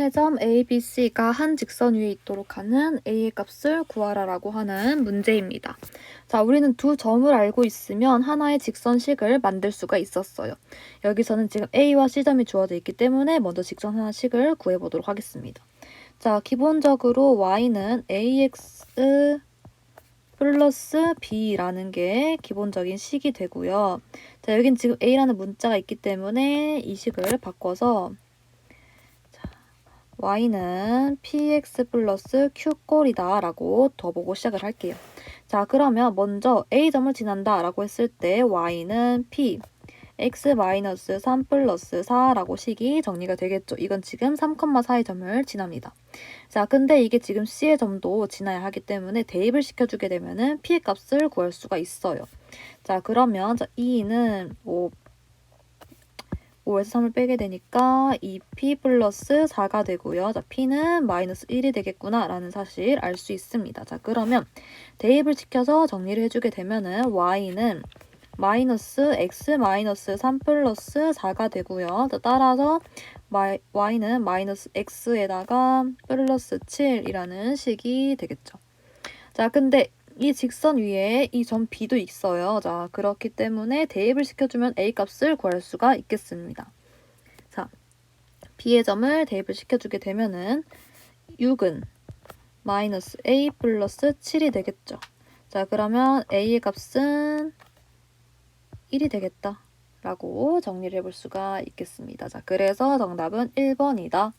세 점 A, B, C가 한 직선 위에 있도록 하는 A의 값을 구하라라고 하는 문제입니다. 자, 우리는 두 점을 알고 있으면 하나의 직선식을 만들 수가 있었어요. 여기서는 지금 A와 C점이 주어져 있기 때문에 먼저 직선 하나씩을 구해보도록 하겠습니다. 자, 기본적으로 Y는 AX 플러스 B라는 게 기본적인 식이 되고요. 자, 여긴 지금 A라는 문자가 있기 때문에 이 식을 바꿔서 y는 px 플러스 q꼴이다 라고 더 보고 시작을 할게요. 자 그러면 먼저 a점을 지난다 라고 했을 때 y는 p x 마이너스 3 플러스 4라고 식이 정리가 되겠죠. 이건 지금 3,4의 점을 지납니다. 자, 근데 이게 지금 c의 점도 지나야 하기 때문에 대입을 시켜주게 되면은 p의 값을 구할 수가 있어요. 자, 그러면 자, 2는 뭐 5에서 3을 빼게 되니까 2p 플러스 4가 되고요. 자, p는 마이너스 1이 되겠구나 라는 사실 알 수 있습니다. 자, 그러면 대입을 시켜서 정리를 해주게 되면은 y는 마이너스 x 마이너스 3 플러스 4가 되고요. 자, 따라서 마이, y는 마이너스 x에다가 플러스 7이라는 식이 되겠죠. 자, 근데 이 직선 위에 이 점 B도 있어요. 자, 그렇기 때문에 대입을 시켜주면 A 값을 구할 수가 있겠습니다. 자, B의 점을 대입을 시켜주게 되면은 6은 마이너스 A 플러스 7이 되겠죠. 자, 그러면 A의 값은 1이 되겠다. 라고 정리를 해볼 수가 있겠습니다. 자, 그래서 정답은 1번이다.